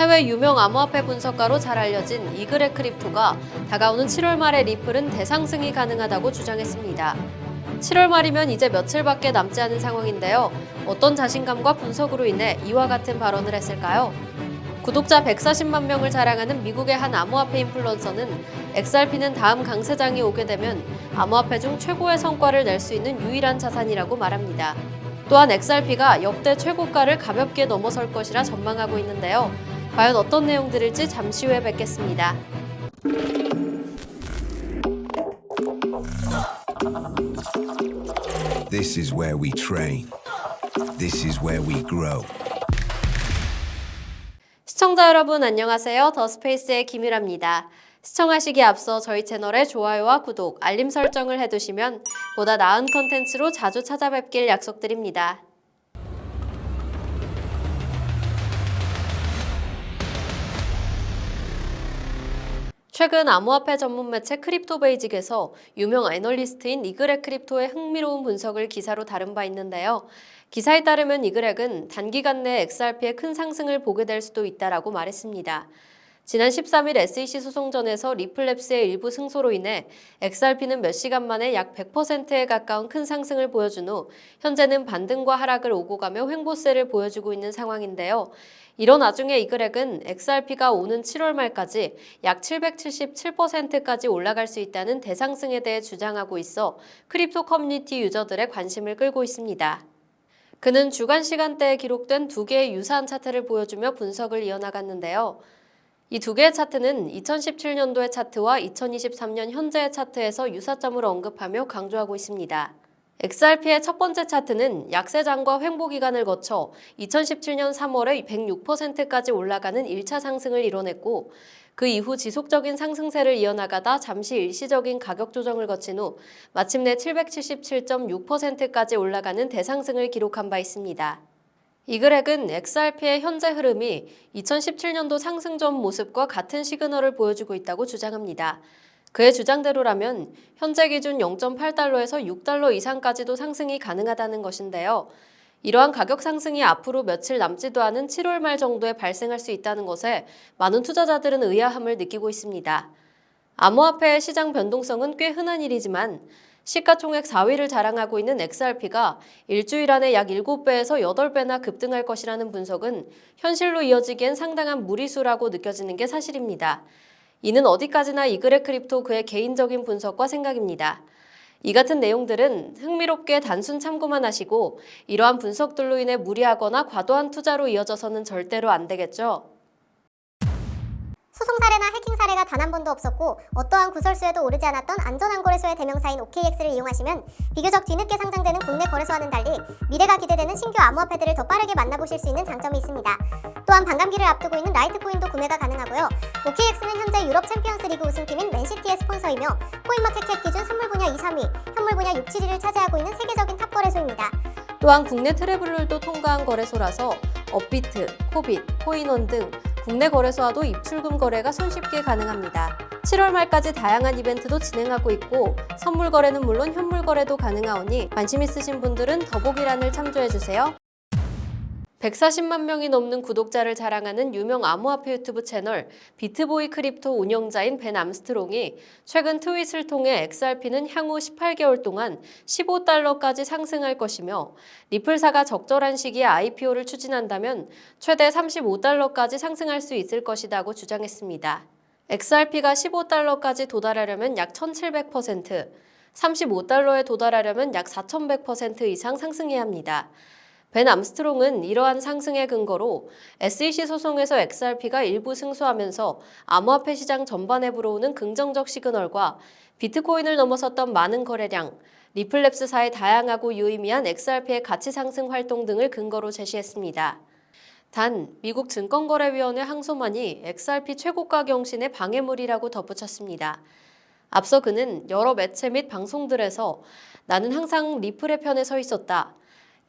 해외 유명 암호화폐 분석가로 잘 알려진 이그레 크립토가 다가오는 7월 말에 리플은 대상승이 가능하다고 주장했습니다. 7월 말이면 이제 며칠밖에 남지 않은 상황인데요. 어떤 자신감과 분석으로 인해 이와 같은 발언을 했을까요? 구독자 140만 명을 자랑하는 미국의 한 암호화폐 인플루언서는 XRP는 다음 강세장이 오게 되면 암호화폐 중 최고의 성과를 낼 수 있는 유일한 자산이라고 말합니다. 또한 XRP가 역대 최고가를 가볍게 넘어설 것이라 전망하고 있는데요. 과연 어떤 내용들일지 잠시 후에 뵙겠습니다. This is where we train. This is where we grow. 시청자 여러분 안녕하세요. 더 스페이스의 김유라입니다. 시청하시기에 앞서 저희 채널에 좋아요와 구독, 알림 설정을 해두시면 보다 나은 컨텐츠로 자주 찾아뵙길 약속드립니다. 최근 암호화폐 전문 매체 크립토베이직에서 유명 애널리스트인 이그렉 크립토의 흥미로운 분석을 기사로 다룬 바 있는데요. 기사에 따르면 이그렉은 단기간 내 XRP의 큰 상승을 보게 될 수도 있다라고 말했습니다. 지난 13일 SEC 소송전에서 리플랩스의 일부 승소로 인해 XRP는 몇 시간 만에 약 100%에 가까운 큰 상승을 보여준 후 현재는 반등과 하락을 오고 가며 횡보세를 보여주고 있는 상황인데요. 이런 와중에 이그렉은 XRP가 오는 7월 말까지 약 777%까지 올라갈 수 있다는 대상승에 대해 주장하고 있어 크립토 커뮤니티 유저들의 관심을 끌고 있습니다. 그는 주간 시간대에 기록된 두 개의 유사한 차트를 보여주며 분석을 이어나갔는데요. 이 두 개의 차트는 2017년도의 차트와 2023년 현재의 차트에서 유사점을 언급하며 강조하고 있습니다. XRP의 첫 번째 차트는 약세장과 횡보 기간을 거쳐 2017년 3월에 106%까지 올라가는 1차 상승을 이뤄냈고 그 이후 지속적인 상승세를 이어나가다 잠시 일시적인 가격 조정을 거친 후 마침내 777.6%까지 올라가는 대상승을 기록한 바 있습니다. 이 그렉은 XRP의 현재 흐름이 2017년도 상승 전 모습과 같은 시그널을 보여주고 있다고 주장합니다. 그의 주장대로라면 현재 기준 0.8달러에서 6달러 이상까지도 상승이 가능하다는 것인데요. 이러한 가격 상승이 앞으로 며칠 남지도 않은 7월 말 정도에 발생할 수 있다는 것에 많은 투자자들은 의아함을 느끼고 있습니다. 암호화폐의 시장 변동성은 꽤 흔한 일이지만 시가총액 4위를 자랑하고 있는 XRP가 일주일 안에 약 7배에서 8배나 급등할 것이라는 분석은 현실로 이어지기엔 상당한 무리수라고 느껴지는 게 사실입니다. 이는 어디까지나 이그레 크립토 그의 개인적인 분석과 생각입니다. 이 같은 내용들은 흥미롭게 단순 참고만 하시고 이러한 분석들로 인해 무리하거나 과도한 투자로 이어져서는 절대로 안 되겠죠. 소송 사례나 해킹 사례가 단 한 번도 없었고 어떠한 구설수에도 오르지 않았던 안전한 거래소의 대명사인 OKX를 이용하시면 비교적 뒤늦게 상장되는 국내 거래소와는 달리 미래가 기대되는 신규 암호화폐들을 더 빠르게 만나보실 수 있는 장점이 있습니다. 또한 반감기를 앞두고 있는 라이트코인도 구매가 가능하고요. OKX는 현재 유럽 챔피언스 리그 우승팀인 맨시티의 스폰서이며 코인마켓캡 기준 선물 분야 2, 3위, 현물 분야 6, 7위를 차지하고 있는 세계적인 탑 거래소입니다. 또한 국내 트래블룰도 통과한 거래소라서 업비트, 코빗, 코인원 등 국내 거래소와도 입출금 거래가 손쉽게 가능합니다. 7월 말까지 다양한 이벤트도 진행하고 있고 선물 거래는 물론 현물 거래도 가능하오니 관심 있으신 분들은 더보기란을 참조해 주세요. 140만 명이 넘는 구독자를 자랑하는 유명 암호화폐 유튜브 채널 비트보이 크립토 운영자인 벤 암스트롱이 최근 트윗을 통해 XRP는 향후 18개월 동안 15달러까지 상승할 것이며 리플사가 적절한 시기에 IPO를 추진한다면 최대 35달러까지 상승할 수 있을 것이라고 주장했습니다. XRP가 15달러까지 도달하려면 약 1700%, 35달러에 도달하려면 약 4100% 이상 상승해야 합니다. 벤 암스트롱은 이러한 상승의 근거로 SEC 소송에서 XRP가 일부 승소하면서 암호화폐 시장 전반에 불어오는 긍정적 시그널과 비트코인을 넘어섰던 많은 거래량, 리플랩스사의 다양하고 유의미한 XRP의 가치 상승 활동 등을 근거로 제시했습니다. 단, 미국 증권거래위원회 항소만이 XRP 최고가 경신의 방해물이라고 덧붙였습니다. 앞서 그는 여러 매체 및 방송들에서 나는 항상 리플의 편에 서 있었다.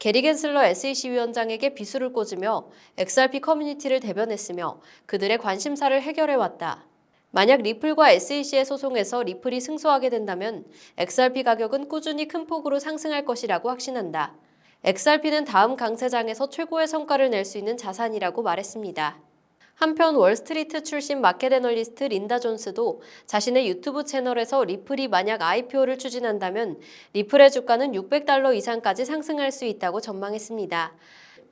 게리 겐슬러 SEC 위원장에게 비수를 꽂으며 XRP 커뮤니티를 대변했으며 그들의 관심사를 해결해왔다. 만약 리플과 SEC의 소송에서 리플이 승소하게 된다면 XRP 가격은 꾸준히 큰 폭으로 상승할 것이라고 확신한다. XRP는 다음 강세장에서 최고의 성과를 낼 수 있는 자산이라고 말했습니다. 한편 월스트리트 출신 마켓 애널리스트 린다 존스도 자신의 유튜브 채널에서 리플이 만약 IPO를 추진한다면 리플의 주가는 600달러 이상까지 상승할 수 있다고 전망했습니다.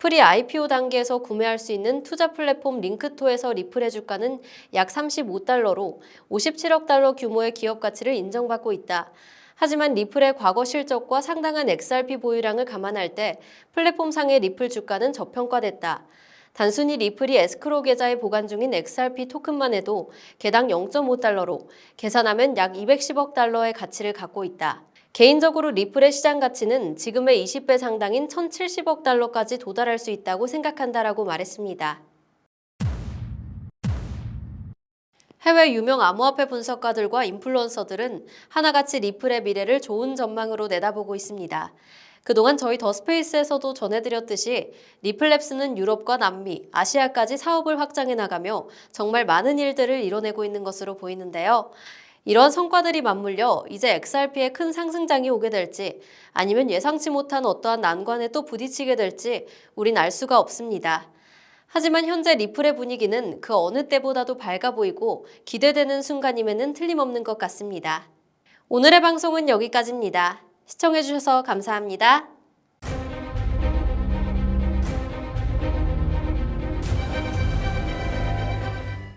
리플이 IPO 단계에서 구매할 수 있는 투자 플랫폼 링크토에서 리플의 주가는 약 35달러로 57억 달러 규모의 기업 가치를 인정받고 있다. 하지만 리플의 과거 실적과 상당한 XRP 보유량을 감안할 때 플랫폼상의 리플 주가는 저평가됐다. 단순히 리플이 에스크로 계좌에 보관 중인 XRP 토큰만 해도 개당 0.5달러로 계산하면 약 210억 달러의 가치를 갖고 있다. 개인적으로 리플의 시장 가치는 지금의 20배 상당인 1,070억 달러까지 도달할 수 있다고 생각한다라고 말했습니다. 해외 유명 암호화폐 분석가들과 인플루언서들은 하나같이 리플의 미래를 좋은 전망으로 내다보고 있습니다. 그동안 저희 더스페이스에서도 전해드렸듯이 리플랩스는 유럽과 남미, 아시아까지 사업을 확장해 나가며 정말 많은 일들을 이뤄내고 있는 것으로 보이는데요. 이런 성과들이 맞물려 이제 XRP에 큰 상승장이 오게 될지 아니면 예상치 못한 어떠한 난관에 또 부딪히게 될지 우린 알 수가 없습니다. 하지만 현재 리플의 분위기는 그 어느 때보다도 밝아 보이고 기대되는 순간임에는 틀림없는 것 같습니다. 오늘의 방송은 여기까지입니다. 시청해주셔서 감사합니다.